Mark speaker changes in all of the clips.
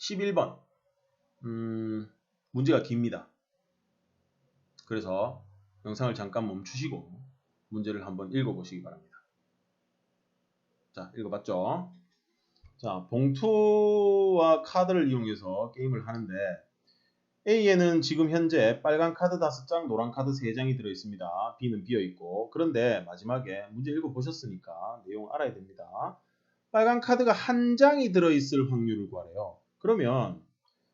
Speaker 1: 11번. 음, 문제가 깁니다. 그래서 영상을 잠깐 멈추시고 문제를 한번 읽어보시기 바랍니다. 자, 읽어봤죠? 자, 봉투와 카드를 이용해서 게임을 하는데 A에는 지금 현재 빨간 카드 5장, 노란 카드 3장이 들어있습니다. B는 비어있고 그런데 마지막에 문제 읽어보셨으니까 내용 알아야 됩니다. 빨간 카드가 한 장이 들어있을 확률을 구하래요. 그러면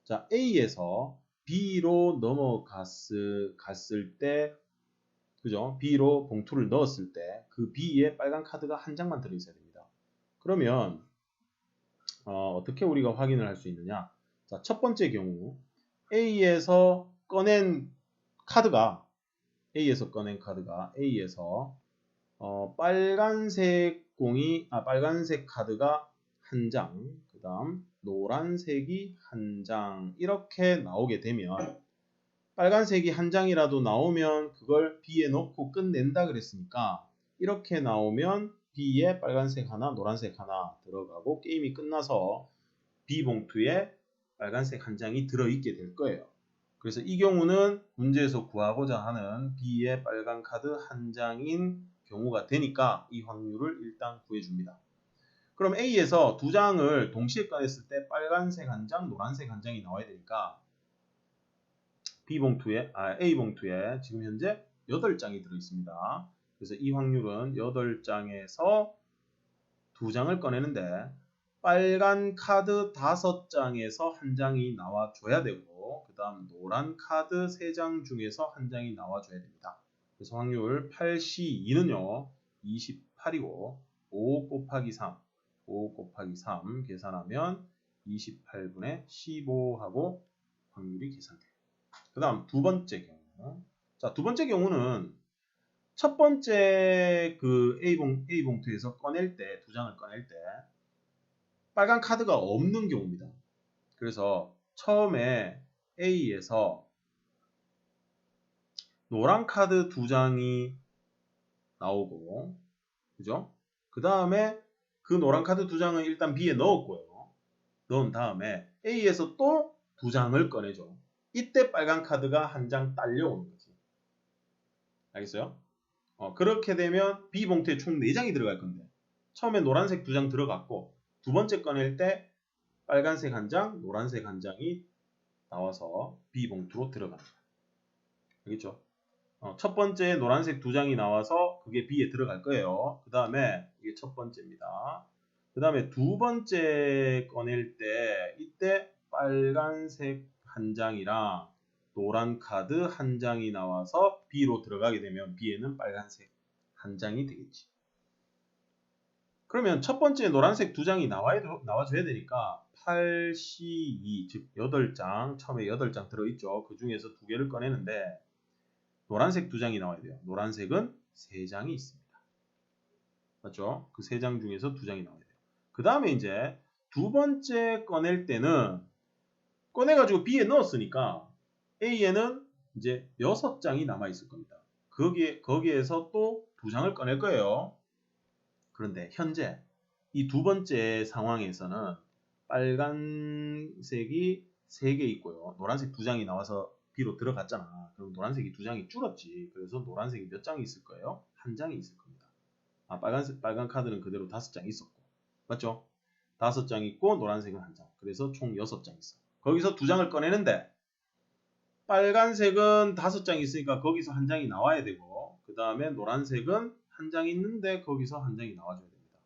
Speaker 1: 자 A에서 B로 넘어갔을 갔을 때 그죠? B로 봉투를 넣었을 때 그 B에 빨간 카드가 한 장만 들어있어야 됩니다. 그러면 어, 떻게 우리가 확인을 할 수 있느냐? 자, 첫 번째 경우 A에서 꺼낸 카드가 A에서 꺼낸 카드가 A에서 어, 빨간색 공이 아 빨간색 카드가 한 장, 그다음 노란색이 한 장 이렇게 나오게 되면 빨간색이 한 장이라도 나오면 그걸 B에 넣고 끝낸다 그랬으니까 이렇게 나오면 B에 빨간색 하나, 노란색 하나 들어가고 게임이 끝나서 B 봉투에 빨간색 한 장이 들어있게 될 거예요. 그래서 이 경우는 문제에서 구하고자 하는 B의 빨간 카드 한 장인 경우가 되니까 이 확률을 일단 구해줍니다. 그럼 A에서 두 장을 동시에 꺼냈을 때 빨간색 한 장, 노란색 한 장이 나와야 되니까 B 봉투에, 아, A 봉투에 지금 현재 8장이 들어 있습니다. 그래서 이 확률은 8장에서 두 장을 꺼내는데 빨간 카드 5장에서 한 장이 나와 줘야 되고 그 다음 노란 카드 3장 중에서 한 장이 나와 줘야 됩니다. 그래서 확률 8C2는요 28이고 5 곱하기 3 5 곱하기 3 계산하면 28분의 15하고 확률이 계산돼요. 그 다음 두 번째 경우 자, 두 번째 경우는 첫 번째 그 A봉, A봉투에서 꺼낼 때, 두 장을 꺼낼 때 빨간 카드가 없는 경우입니다. 그래서 처음에 A에서 노란 카드 두 장이 나오고 그죠? 그 다음에 그 노란 카드 두 장은 일단 B에 넣었고요. 넣은 다음에 A에서 또 두 장을 꺼내죠. 이때 빨간 카드가 한 장 딸려오는 거지. 알겠어요? 어, 그렇게 되면 B 봉투에 총 4장이 들어갈 건데 처음에 노란색 두 장 들어갔고 두 번째 꺼낼 때 빨간색 한 장, 노란색 한 장이 나와서 B봉투로 들어갑니다. 알겠죠? 어, 첫 번째 노란색 두 장이 나와서 그게 B에 들어갈 거예요. 그 다음에 이게 첫 번째입니다. 그 다음에 두 번째 꺼낼 때 이때 빨간색 한 장이랑 노란 카드 한 장이 나와서 B로 들어가게 되면 B에는 빨간색 한 장이 되겠지. 그러면 첫 번째 노란색 두 장이 나와줘야 되니까 8C2 즉 8장 처음에 8장 들어있죠. 그 중에서 두 개를 꺼내는데 노란색 두 장이 나와야 돼요. 노란색은 세 장이 있습니다. 맞죠? 그 세 장 중에서 두 장이 나와야 돼요. 그 다음에 이제 두 번째 꺼낼 때는 꺼내가지고 B에 넣었으니까 A에는 이제 6장이 남아있을 겁니다. 거기에, 거기에서 또 두 장을 꺼낼 거예요. 그런데 현재 이 두 번째 상황에서는 빨간색이 3개 있고요. 노란색 두 장이 나와서 B로 들어갔잖아. 그럼 노란색이 두 장이 줄었지. 그래서 노란색이 몇 장이 있을 거예요? 한 장이 있을 겁니다. 아, 빨간색, 빨간 카드는 그대로 다섯 장 있었고. 맞죠? 다섯 장 있고 노란색은 한 장. 그래서 총 여섯 장 있어. 거기서 두 장을 꺼내는데 빨간색은 다섯 장 있으니까 거기서 한 장이 나와야 되고 그 다음에 노란색은 한 장 있는데 거기서 한 장이 나와줘야 됩니다.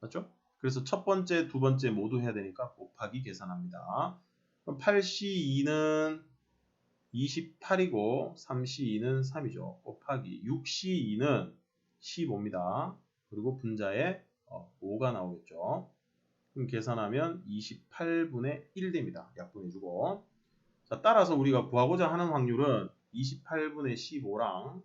Speaker 1: 맞죠? 그래서 첫 번째, 두 번째 모두 해야 되니까 곱하기 계산합니다. 그럼 8C2는 28이고 3C2는 3이죠. 곱하기 6C2는 15입니다. 그리고 분자에 5가 어, 나오겠죠. 그럼 계산하면 28분의 1 됩니다. 약분해주고 자, 따라서 우리가 구하고자 하는 확률은 28분의 15랑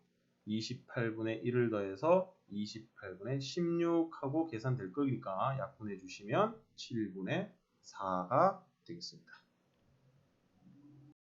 Speaker 1: 28분의 1을 더해서 28분의 16하고 계산될 거니까 약분해 주시면 7분의 4가 되겠습니다.